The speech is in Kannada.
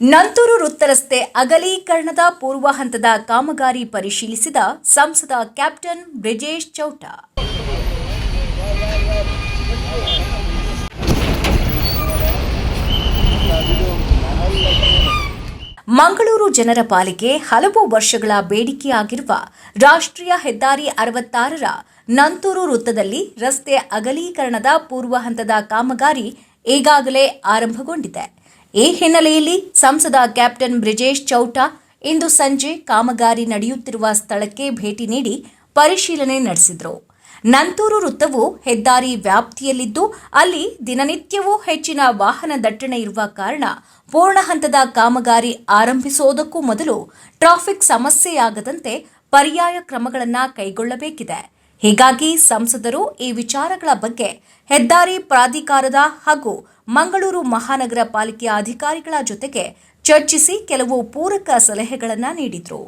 ನಂತೂರು ವೃತ್ತರಸ್ತೆ ಅಗಲೀಕರಣದ ಪೂರ್ವ ಹಂತದ ಕಾಮಗಾರಿ ಪರಿಶೀಲಿಸಿದ ಸಂಸದ ಕ್ಯಾಪ್ಟನ್ ಬ್ರಿಜೇಶ್ ಚೌಟ. ಮಂಗಳೂರು ಜನರ ಪಾಲಿಗೆ ಹಲವು ವರ್ಷಗಳ ಬೇಡಿಕೆಯಾಗಿರುವ ರಾಷ್ಟ್ರೀಯ ಹೆದ್ದಾರಿ ಅರವತ್ತಾರರ ನಂತೂರು ವೃತ್ತದಲ್ಲಿ ರಸ್ತೆ ಅಗಲೀಕರಣದ ಪೂರ್ವ ಹಂತದ ಕಾಮಗಾರಿ ಈಗಾಗಲೇ ಆರಂಭಗೊಂಡಿದೆ. ಈ ಹಿನ್ನೆಲೆಯಲ್ಲಿ ಸಂಸದ ಕ್ಯಾಪ್ಟನ್ ಬ್ರಿಜೇಶ್ ಚೌಟ ಇಂದು ಸಂಜೆ ಕಾಮಗಾರಿ ನಡೆಯುತ್ತಿರುವ ಸ್ಥಳಕ್ಕೆ ಭೇಟಿ ನೀಡಿ ಪರಿಶೀಲನೆ ನಡೆಸಿದರು. ನಂತೂರು ವೃತ್ತವು ಹೆದ್ದಾರಿ ವ್ಯಾಪ್ತಿಯಲ್ಲಿದ್ದು, ಅಲ್ಲಿ ದಿನನಿತ್ಯವೂ ಹೆಚ್ಚಿನ ವಾಹನ ದಟ್ಟಣೆ ಇರುವ ಕಾರಣ ಪೂರ್ಣ ಹಂತದ ಕಾಮಗಾರಿ ಆರಂಭಿಸುವುದಕ್ಕೂ ಮೊದಲು ಟ್ರಾಫಿಕ್ ಸಮಸ್ಯೆಯಾಗದಂತೆ ಪರ್ಯಾಯ ಕ್ರಮಗಳನ್ನು ಕೈಗೊಳ್ಳಬೇಕಿದೆ. ಹೀಗಾಗಿ ಸಂಸದರು ಈ ವಿಚಾರಗಳ ಬಗ್ಗೆ ಹೆದ್ದಾರಿ ಪ್ರಾಧಿಕಾರದ ಹಾಗೂ ಮಂಗಳೂರು ಮಹಾನಗರ ಪಾಲಿಕೆಯ ಅಧಿಕಾರಿಗಳ ಜೊತೆಗೆ ಚರ್ಚಿಸಿ ಕೆಲವು ಪೂರಕ ಸಲಹೆಗಳನ್ನು ನೀಡಿದರು.